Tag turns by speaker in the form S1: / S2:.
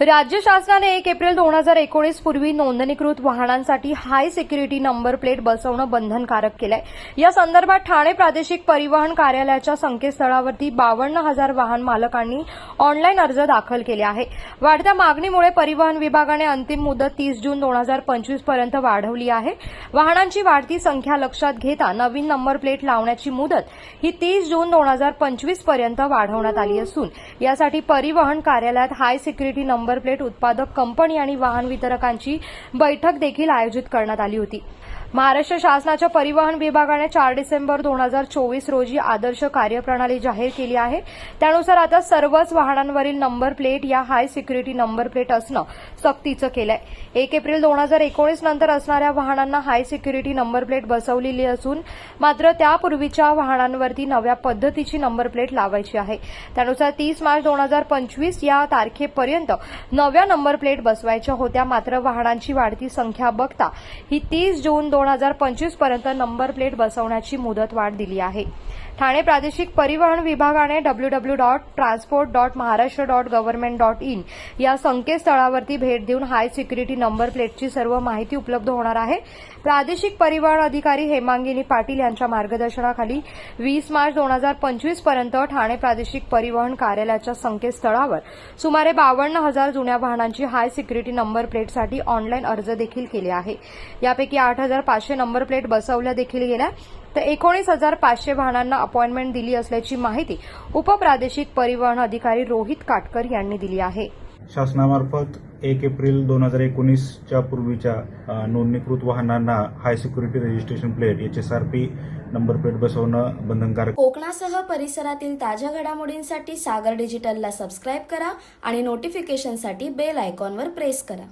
S1: राज्य शासनाने एक एप्रिल दोन हजार एकोणीस पूर्वी नोंदणीकृत वाहनांसाठी हाय सिक्युरिटी नंबर प्लेट बसवणं बंधनकारक केलंय. या संदर्भात ठाणे प्रादेशिक परिवहन कार्यालयाच्या संकेतस्थळावरती बावन्न हजार वाहन मालकांनी ऑनलाईन अर्ज दाखल केले आहे. वाढत्या मागणीमुळे परिवहन विभागाने अंतिम मुदत तीस जून दोन हजार पंचवीसपर्यंत वाढवली आहे. वाहनांची वाढती संख्या लक्षात घेता नवीन नंबर प्लेट लावण्याची मुदत ही तीस जून दोन हजार पंचवीसपर्यंत वाढवण्यात आली असून यासाठी परिवहन कार्यालयात हाय सिक्युरिटी नंबर प्लेट उत्पादक कंपनी आणि वाहन वितरकांची बैठक देखील आयोजित करण्यात आली होती. महाराष्ट्र शासनाच्या परिवहन विभागाने चार डिसेंबर दोन हजार चोवीस रोजी आदर्श कार्यप्रणाली जाहीर केली आहे. त्यानुसार आता सर्वच वाहनांवरील नंबर प्लेट या हाय सिक्युरिटी नंबर प्लेट असणं सक्तीचं केलंय. एक एप्रिल दोन हजार एकोणीस नंतर असणाऱ्या वाहनांना हाय सिक्युरिटी नंबर प्लेट बसवलेली असून मात्र त्यापूर्वीच्या वाहनांवरती नव्या पद्धतीची नंबर प्लेट लावायची आहे. त्यानुसार तीस मार्च दोन हजार पंचवीस या तारखेपर्यंत नव्या नंबर प्लेट बसवायच्या होत्या मात्र वाहनांची वाढती संख्या बघता ही तीस जून दोन हजार पंचवीसपर्यंत नंबर प्लेट बसवण्याची मुदत वाढ दिली आहे. ठाणे प्रादेशिक परिवहन विभागाने W W dot transport dot Maharashtra dot government dot in या संकेतस्थळावरती भेट देऊन हाय सिक्युरिटी नंबर प्लेटची सर्व माहिती उपलब्ध होणार आहे. प्रादेशिक परिवहन अधिकारी हेमांगिनी पाटील यांच्या मार्गदर्शनाखाली वीस मार्च दोन हजार पंचवीसपर्यंत ठाणे प्रादेशिक परिवहन कार्यालयाच्या संकेतस्थळावर सुमारे बावन्न हजार जुन्या वाहनांची हाय सिक्युरिटी नंबर प्लेटसाठी ऑनलाईन अर्ज देखील केले आहे. यापैकी आठ हजार पाचशे नंबर प्लेट बसवल्या देखील गेल्या. तर एकोणीस हजार पाचशे वाहनांना अपॉइंटमेंट दिली असल्याची माहिती उपप्रादेशिक परिवहन अधिकारी रोहित काटकर यांनी दिली आहे.
S2: शासनामार्फत एक एप्रिल दोन हजार एकोणीसच्या पूर्वीच्या नोंदणीकृत वाहनांना high security registration plate H S R P number plate बसवणं बंधनकारक.
S3: कोकणासह परिसरातील ताज्या घडामोडींसाठी सागर डिजिटलला सबस्क्राईब करा आणि नोटिफिकेशनसाठी बेल आयकॉनवर प्रेस करा.